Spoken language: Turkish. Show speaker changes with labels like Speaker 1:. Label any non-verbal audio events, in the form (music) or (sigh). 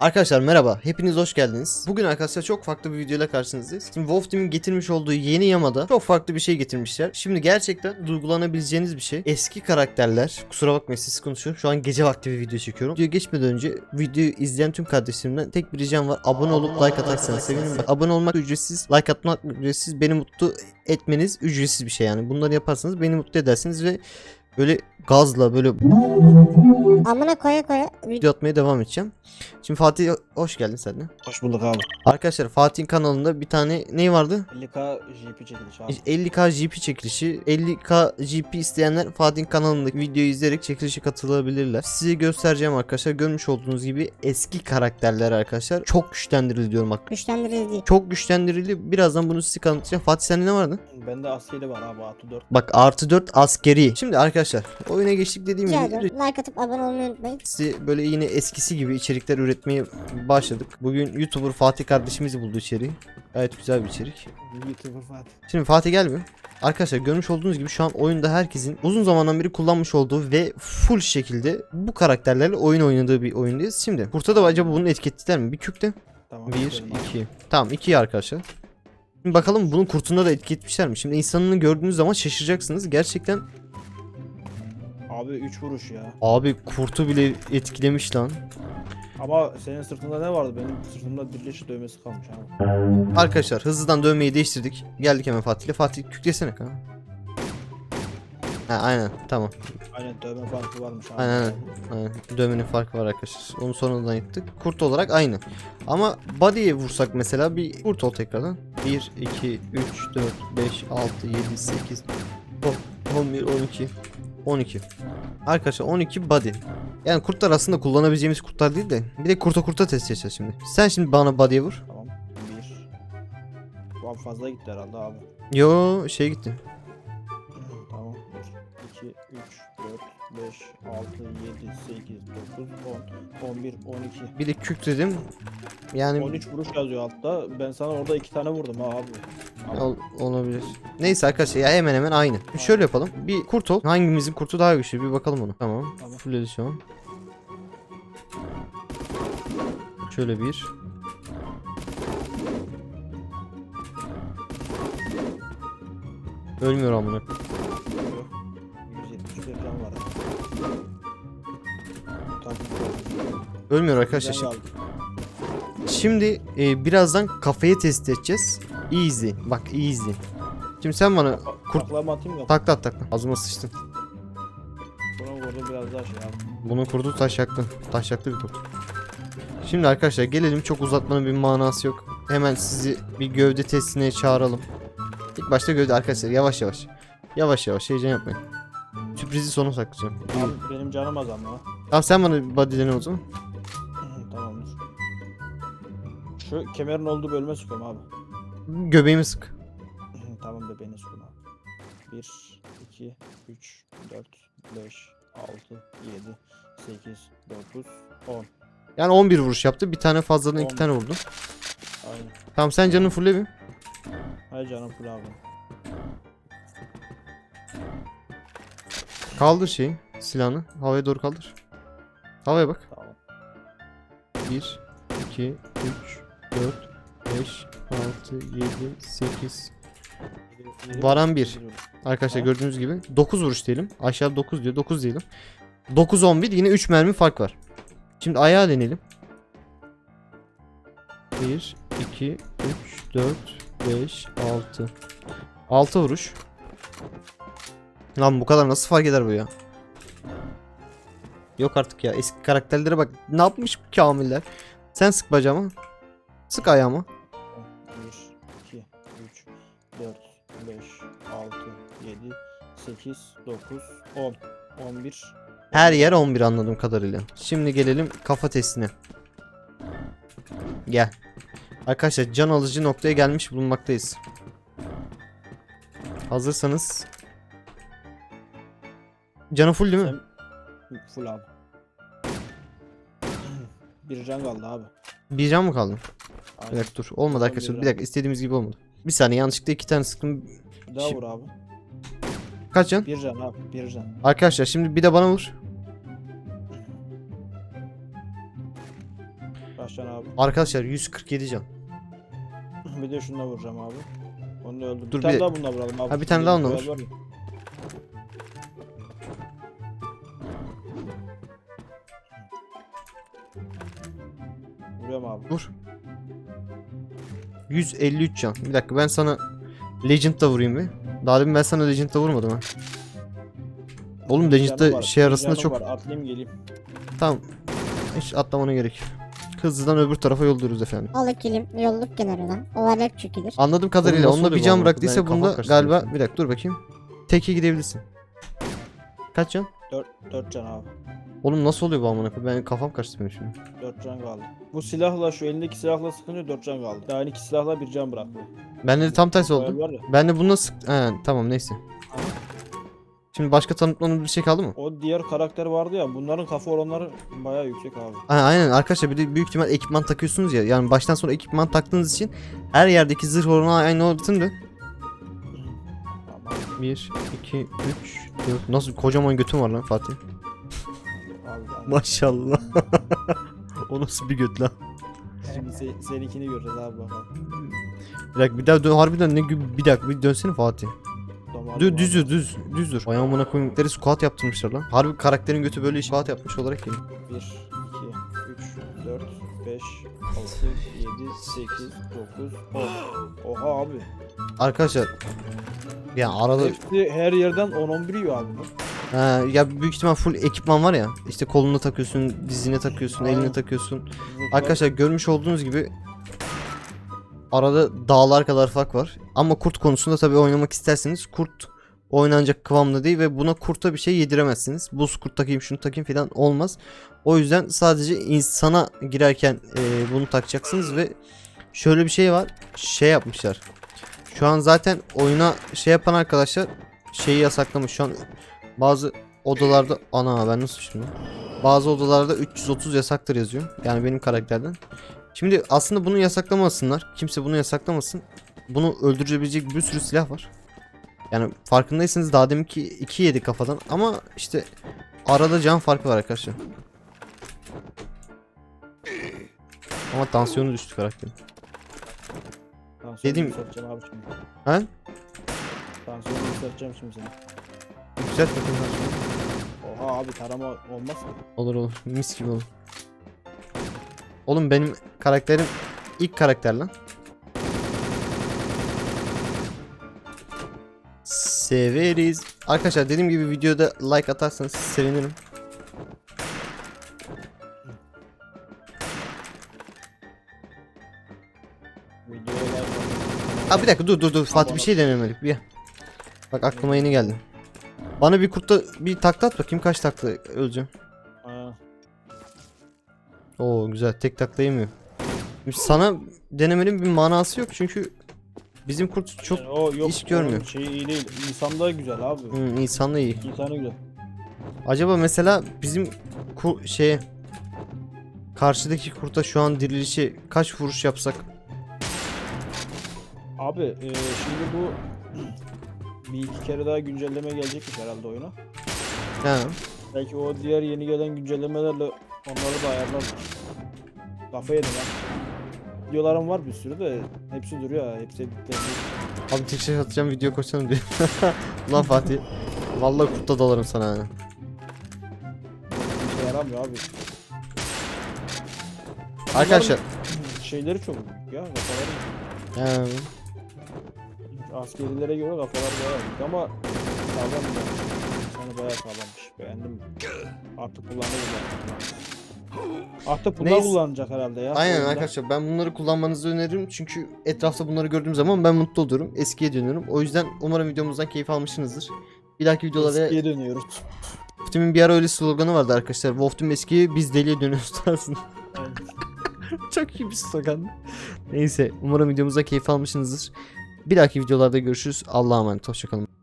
Speaker 1: Arkadaşlar merhaba, hepiniz hoş geldiniz. Bugün arkadaşlar çok farklı bir videoyla karşınızdayız. Şimdi Wolf Team'in getirmiş olduğu yeni yamada çok farklı bir şey getirmişler. Şimdi gerçekten duygulanabileceğiniz bir şey. Eski karakterler, kusura bakmayın siz konuşuyorum. Şu an gece vakti bir video çekiyorum. Videoya geçmeden önce videoyu izleyen tüm kardeşlerimden tek bir ricam var. Abone olup like atarsanız sevinirim. Bak, abone olmak ücretsiz, like atmak ücretsiz. Beni mutlu etmeniz ücretsiz bir şey yani. Bunları yaparsanız beni mutlu edersiniz ve böyle gazla böyle
Speaker 2: Amına koya koya.
Speaker 1: video atmaya devam edeceğim. Şimdi Fatih hoş geldin sen de.
Speaker 3: Hoş bulduk abi.
Speaker 1: Arkadaşlar Fatih'in kanalında bir tane ne vardı?
Speaker 3: 50k GP çekiliş abi.
Speaker 1: 50k GP çekilişi. 50k GP isteyenler Fatih'in kanalındaki videoyu izleyerek çekilişe katılabilirler. Size göstereceğim arkadaşlar. Görmüş olduğunuz gibi eski karakterler arkadaşlar. Çok güçlendirildi diyorum bak.
Speaker 2: Güçlendiririz değil.
Speaker 1: Çok güçlendirildi. Birazdan bunu size kanıtlayacağım. Fatih sende ne vardı?
Speaker 3: Bende askeri var abi Atı 4.
Speaker 1: Bak artı 4 askeri. Şimdi arkadaşlar oyuna geçtik dediğim
Speaker 2: Rica
Speaker 1: gibi
Speaker 2: ediyorum. Like atıp abone olmayı unutmayın.
Speaker 1: Size böyle yine eskisi gibi içerikler üretmeye başladık. Bugün YouTuber Fatih kardeşimiz buldu içeriği. Gayet güzel bir içerik.
Speaker 3: YouTuber Fatih.
Speaker 1: Şimdi Fatih gelmiyor. Arkadaşlar görmüş olduğunuz gibi şu an oyunda herkesin uzun zamandan beri kullanmış olduğu ve full şekilde bu karakterlerle oyun oynadığı bir oyundayız. Şimdi kurta da acaba bunu etiketlediler mi? Bir kükte.
Speaker 3: Tamam.
Speaker 1: 1,
Speaker 3: gidelim abi.
Speaker 1: 2. Tamam 2 arkadaşlar. Şimdi bakalım bunun kurtunda da etiketmişler mi? Şimdi insanını gördüğünüz zaman şaşıracaksınız. Gerçekten
Speaker 3: Abi 3 vuruş ya.
Speaker 1: abi kurtu bile etkilemiş lan.
Speaker 3: Ama senin sırtında ne vardı? Benim sırtımda birleşik dövmesi kalmış abi.
Speaker 1: Arkadaşlar hızlıdan dövmeyi değiştirdik. Geldik hemen Fatih'le. Fatih küklesene kanka. Ha aynen tamam.
Speaker 3: Aynen dövme farkı varmış abi.
Speaker 1: Aynen aynen. aynen. Dövmenin farkı var arkadaşlar. Onu sonradan yıktık. Kurt olarak aynı. Ama body'ye vursak mesela bir kurt ol tekrardan. 1, 2, 3, 4, 5, 6, 7, 8, 10, 11, 12, 12. Arkadaşlar 12 body. Yani kurtlar aslında kullanabileceğimiz kurtlar değil de bir de kurta kurta test edeceğiz şimdi. Sen şimdi bana body'ye vur.
Speaker 3: Tamam. 1. Abi fazla gitti herhalde abi.
Speaker 1: Yo şey gitti.
Speaker 3: tamam. 1, 2, 3, 4, 5, 6, 7, 8, 9, 10, 11, 12.
Speaker 1: Bir de kük dedim. Yani
Speaker 3: 13 vuruş yazıyor altta. Ben sana orada 2 tane vurdum ha abi.
Speaker 1: Ol- olabilir. Neyse arkadaşlar ya hemen hemen aynı. Şöyle yapalım. Bir kurt ol. Hangimizin kurtu daha güçlü bir bakalım ona. Tamam.
Speaker 3: Tamam.
Speaker 1: Fulledi şu an. Şöyle bir. Ölmüyor amına.
Speaker 3: 171 can var.
Speaker 1: Ölmüyor arkadaşlar. Şimdi e, birazdan kafayı test edeceğiz. Easy. Bak easy. Şimdi sen bana kurt
Speaker 3: Taklama atayım da.
Speaker 1: takla at takla. Ağzıma sıçtın.
Speaker 3: Buna vurdu biraz daha şey abi.
Speaker 1: Bunun kurdu taşaklı. Taşaklı bir kurt. Şimdi arkadaşlar gelelim çok uzatmanın bir manası yok. Hemen sizi bir gövde testine çağıralım. İlk başta gövde arkadaşlar yavaş yavaş. Yavaş yavaş heyecan yapmayın. Sürprizi sona saklayacağım.
Speaker 3: Abi benim canım az ama.
Speaker 1: Tamam sen bana bir body dene o zaman.
Speaker 3: Tamamdır. Şu kemerin olduğu bölüme sıkıyorum abi.
Speaker 1: Göbeğimi sık.
Speaker 3: tamam sıkın abi. 1, 2, 3, 4, 5, 6, 7, 8, 9, 10.
Speaker 1: Yani 11 vuruş yaptı. Bir tane fazladan iki
Speaker 3: 10.
Speaker 1: tane vurdu.
Speaker 3: Aynen.
Speaker 1: Tamam sen canın fulle bir.
Speaker 3: Hay canım full abi.
Speaker 1: Kaldır şeyi. Silahını. Havaya doğru kaldır. Havaya bak.
Speaker 3: Tamam.
Speaker 1: 1, 2, 3, 4, 5, 6, 7, 8,
Speaker 3: Yedi-
Speaker 1: Varan bir.
Speaker 3: yedi vuruş.
Speaker 1: Arkadaşlar
Speaker 3: Tamam.
Speaker 1: gördüğünüz gibi 9 vuruş diyelim. Aşağı 9 diyor. 9 diyelim. 9 11 yine 3 mermi fark var. Şimdi ayağa deneyelim. 1 2 3 4 5 6 6 vuruş. Lan bu kadar nasıl fark eder bu ya? Yok artık ya. Eski karakterlere bak. Ne yapmış bu kamiller? Sen sık bacağıma. Sık ayağıma.
Speaker 3: 8, 9, 10, 11.
Speaker 1: Her yer 11 anladığım kadarıyla. Şimdi gelelim kafa testine. Gel. Arkadaşlar can alıcı noktaya gelmiş bulunmaktayız. Hazırsanız. Canı full değil mi?
Speaker 3: Full abi. Bir can kaldı abi.
Speaker 1: Bir can mı kaldı? Bir
Speaker 3: Aynen.
Speaker 1: dakika dur. Olmadı arkadaşlar.
Speaker 3: bir
Speaker 1: Bir dakika istediğimiz gibi olmadı. Bir saniye yanlışlıkla iki tane sıktım.
Speaker 3: Bir daha
Speaker 1: Şi-
Speaker 3: vur abi.
Speaker 1: Kaç can?
Speaker 3: Bir can abi. Bir can.
Speaker 1: Arkadaşlar şimdi bir de bana vur.
Speaker 3: Kaç can abi.
Speaker 1: Arkadaşlar 147 can.
Speaker 3: Bir de şununla vuracağım abi. Onu öldüm.
Speaker 1: Dur,
Speaker 3: bir tane
Speaker 1: bir-
Speaker 3: daha bununla vuralım abi.
Speaker 1: Ha, bir tane daha
Speaker 3: Beyaz
Speaker 1: vur.
Speaker 3: Vuruyorum abi.
Speaker 1: Vur. 153 can. Bir dakika ben sana Legend da vurayım bir. Daha demin ben sana Legend da vurmadım ha. Oğlum Legend'da şey arasında çok
Speaker 3: var. Atlayayım geleyim.
Speaker 1: tamam. Hiç atlamana gerek. Hızlıdan öbür tarafa yolluyoruz efendim.
Speaker 2: Balık kilim yolluk kenarına. Ovalet çekilir.
Speaker 1: Anladığım kadarıyla onda bir can bıraktıysa bunda galiba bir dakika dur bakayım. Teke gidebilirsin. Kaç can?
Speaker 3: 4, 4 can abi.
Speaker 1: Oğlum nasıl oluyor bu amına koyayım? Ben kafam karıştı benim şimdi.
Speaker 3: 4 can kaldı. Bu silahla şu elindeki silahla sıkınca 4 can kaldı. Yani iki silahla bir can bıraktı.
Speaker 1: Bende de tam tersi oldu.
Speaker 3: Var ya.
Speaker 1: Ben de bununla sık... He, tamam neyse. Şimdi başka tanıtmanın bir şey kaldı mı?
Speaker 3: O diğer karakter vardı ya bunların kafa oranları bayağı yüksek abi.
Speaker 1: Ha, aynen arkadaşlar bir de büyük ihtimal ekipman takıyorsunuz ya. Yani baştan sonra ekipman taktığınız için her yerdeki zırh oranı aynı olsun da.
Speaker 3: Tamam
Speaker 1: 1, 2, 3, 4. Nasıl kocaman götün var lan Fatih? Maşallah. (laughs) o nasıl bir göt lan?
Speaker 3: Şimdi se seninkini göreceğiz abi bakalım.
Speaker 1: Bir dakika bir daha dön harbiden ne gibi bir dakika bir dönsene Fatih. Düz
Speaker 3: var.
Speaker 1: düz dur düz düz dur. Ayağımına koydukları squat yaptırmışlar lan. Harbi karakterin götü böyle squat yapmış olarak geliyor.
Speaker 3: 1, 2, 3, 4, 5, 6, 7, 8, 9, 10. Oha abi.
Speaker 1: Arkadaşlar yani arada
Speaker 3: Hepsi her yerden 10-11 yiyor abi. bu.
Speaker 1: Ha, ya büyük ihtimal full ekipman var ya. İşte koluna takıyorsun, dizine takıyorsun, eline
Speaker 3: Aynen.
Speaker 1: takıyorsun.
Speaker 3: Zırhlar-
Speaker 1: Arkadaşlar görmüş olduğunuz gibi arada dağlar kadar fark var. Ama kurt konusunda tabii oynamak isterseniz kurt oynanacak kıvamda değil ve buna kurta bir şey yediremezsiniz. Buz kurt takayım şunu takayım falan olmaz. O yüzden sadece insana girerken e, bunu takacaksınız ve şöyle bir şey var. Şey yapmışlar. Şu an zaten oyuna şey yapan arkadaşlar şeyi yasaklamış. Şu an bazı odalarda ana ben nasıl düştüm lan? Bazı odalarda 330 yasaktır yazıyor. Yani benim karakterden. Şimdi aslında bunu yasaklamasınlar. Kimse bunu yasaklamasın. Bunu öldürebilecek bir sürü silah var. Yani farkındaysanız daha deminki 2 yedi kafadan ama işte arada can farkı var arkadaşlar. Ama tansiyonu düştü karakterin.
Speaker 3: Tansiyonu
Speaker 1: Dediğim-
Speaker 3: abi şimdi.
Speaker 1: He?
Speaker 3: Tansiyonu yükselteceğim şimdi seni.
Speaker 1: Bakayım tansiyonu.
Speaker 3: Oha abi tarama olmaz ki.
Speaker 1: Olur olur. Mis gibi olur. Oğlum benim karakterim ilk karakter lan. Severiz. Arkadaşlar dediğim gibi videoda like atarsanız sevinirim.
Speaker 3: Videoya like.
Speaker 1: Aa bir dakika dur dur dur Fatih bir şey denemedik bir. Bak aklıma yeni geldi. Bana bir kurtta bir takla at bakayım kaç takla öleceğim.
Speaker 3: Ha,
Speaker 1: Oo güzel tek takla yemiyor. Sana denemenin bir manası yok çünkü bizim kurt çok
Speaker 3: yani o yok.
Speaker 1: iş görmüyor.
Speaker 3: Şeyi iyi değil. İnsan da güzel abi.
Speaker 1: hmm, insanla iyi.
Speaker 3: İnsanı güzel.
Speaker 1: Acaba mesela bizim ku şeye karşıdaki kurta şu an dirilişi kaç vuruş yapsak?
Speaker 3: Abi e, şimdi bu bir iki kere daha güncelleme gelecekmiş herhalde oyuna.
Speaker 1: Ha.
Speaker 3: Belki o diğer yeni gelen güncellemelerle onları da ayarlar. Kafa yedim ha. Videolarım var bir sürü de hepsi duruyor ha. Hepsi editlendi.
Speaker 1: Abi tek şey atacağım video koşsana diyor. Ulan (laughs) Fatih. Vallahi kurtta dalarım sana. ha.
Speaker 3: Bir şey yaramıyor abi.
Speaker 1: Arkadaşlar.
Speaker 3: Şeyleri çok ya.
Speaker 1: Ha.
Speaker 3: Askerilere göre kafalar bayağı ama sağlam bir Sana bayağı sağlammış. Beğendim. Artık kullanabilir. Artık bunlar
Speaker 1: Neyse.
Speaker 3: kullanacak herhalde ya.
Speaker 1: Aynen
Speaker 3: oyunda.
Speaker 1: arkadaşlar ben bunları kullanmanızı öneririm çünkü etrafta bunları gördüğüm zaman ben mutlu oluyorum. Eskiye dönüyorum. O yüzden umarım videomuzdan keyif almışsınızdır. Bir dahaki videolarda
Speaker 3: Eskiye dönüyoruz.
Speaker 1: Wolfteam'in bir ara öyle sloganı vardı arkadaşlar. Wolfteam eskiye biz deliye dönüyoruz tarzında.
Speaker 3: Evet. (laughs)
Speaker 1: Çok iyi bir slogan. Neyse umarım videomuzda keyif almışsınızdır. Bir dahaki videolarda görüşürüz. Allah'a emanet. Hoşçakalın.